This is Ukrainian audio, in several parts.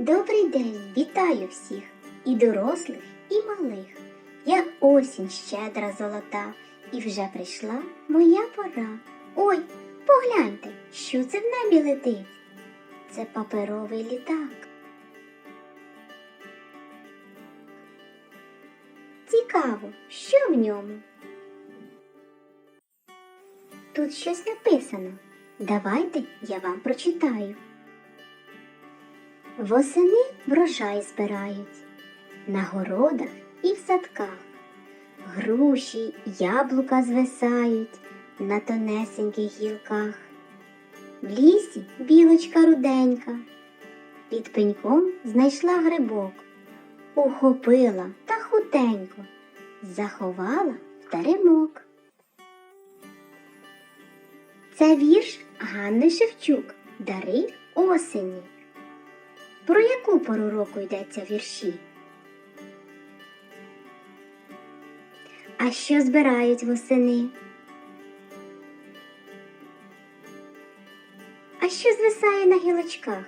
Добрий день, вітаю всіх, і дорослих, і малих. Я осінь щедра золота, і вже прийшла моя пора. Ой, погляньте, що це в небі летить. Це паперовий літак. Цікаво, що в ньому? Тут щось написано. Давайте я вам прочитаю. Восени врожай збирають на городах і в садках. Груші, яблука звисають на тонесеньких гілках. В лісі білочка руденька, під пеньком знайшла грибок, ухопила та хутенько, заховала в теремок. Це вірш Ганни Шевчук Дари осені. Про яку пору року йдеться вірші? А що збирають восени? А що звисає на гілочках?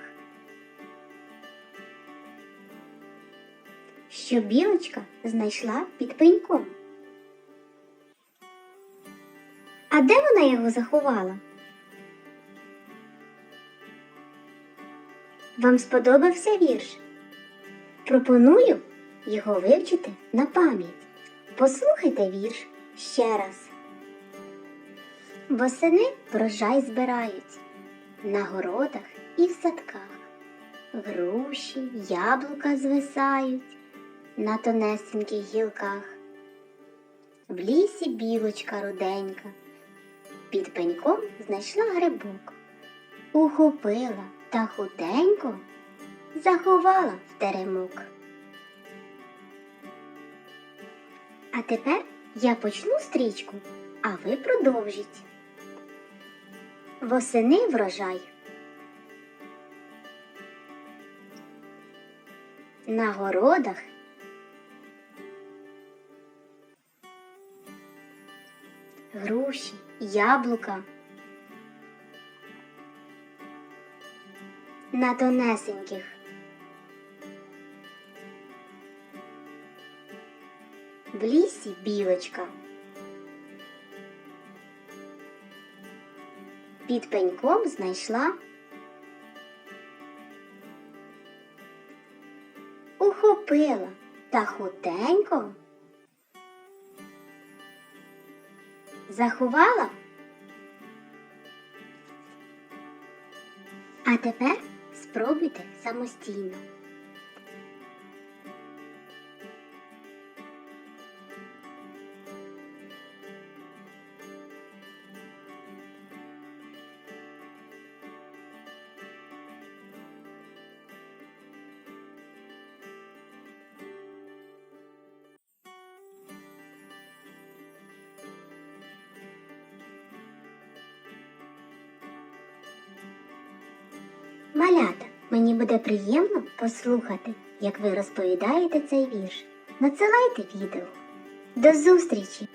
Що білочка знайшла під пеньком? А де вона його заховала? Вам сподобався вірш? Пропоную його вивчити на пам'ять. Послухайте вірш ще раз. Восени врожай збирають на городах і в садках. Груші, яблука звисають на тонесеньких гілках. В лісі білочка руденька, під пеньком знайшла грибок, ухопила та худенько заховала в теремок. А тепер я почну стрічку, а ви продовжіть. Восени врожай. На городах груші, яблука. На тонесеньких. В лісі білочка. Під пеньком знайшла. Ухопила та хутенько. Заховала. А тепер спробуйте самостійно. Малята, мені буде приємно послухати, як ви розповідаєте цей вірш. Надсилайте відео. До зустрічі!